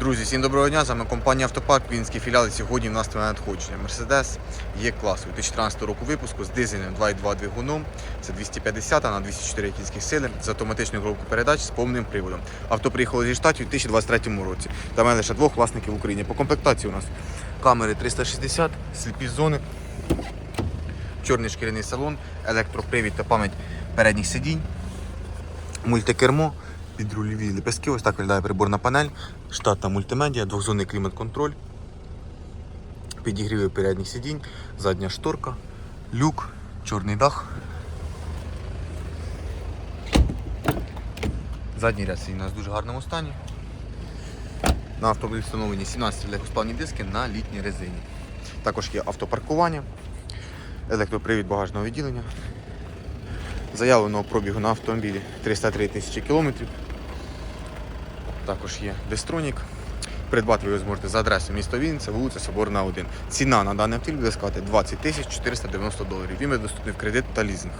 Друзі, всім доброго дня. З вами компанія Автопарк, Вінський філіал. Сьогодні в нас твоє надходження. Мерседес є класу 2014 року випуску з дизельним 2.2 двигуном. Це 250 на 204 кінських сили з автоматичною коробкою передач з повним приводом. Авто приїхало зі штатів у 2023 році. Та мене лише двох власників в Україні. По комплектації у нас камери 360, сліпі зони, чорний шкіряний салон, електропривід та пам'ять передніх сидінь мультикермо, підрульові лепестки, ось так виглядає приборна панель, штатна мультимедіа, двохзонний клімат-контроль, підігріви передніх сидінь, задня шторка, люк, чорний дах. Задній ряд сидінь у нас в дуже гарному стані. На автомобілі встановлені 17 легкосплавні диски на літній резині. Також є автопаркування, електропривід багажного відділення, заявленого пробігу на автомобілі 303 тисячі кілометрів. Також є Дестронік. Придбати ви зможете за адресою місто Вінниця, вулиця Соборна 1. Ціна на даний автомобіль буде складати 20 тисяч 490 доларів. Він доступний в кредит та лізинг.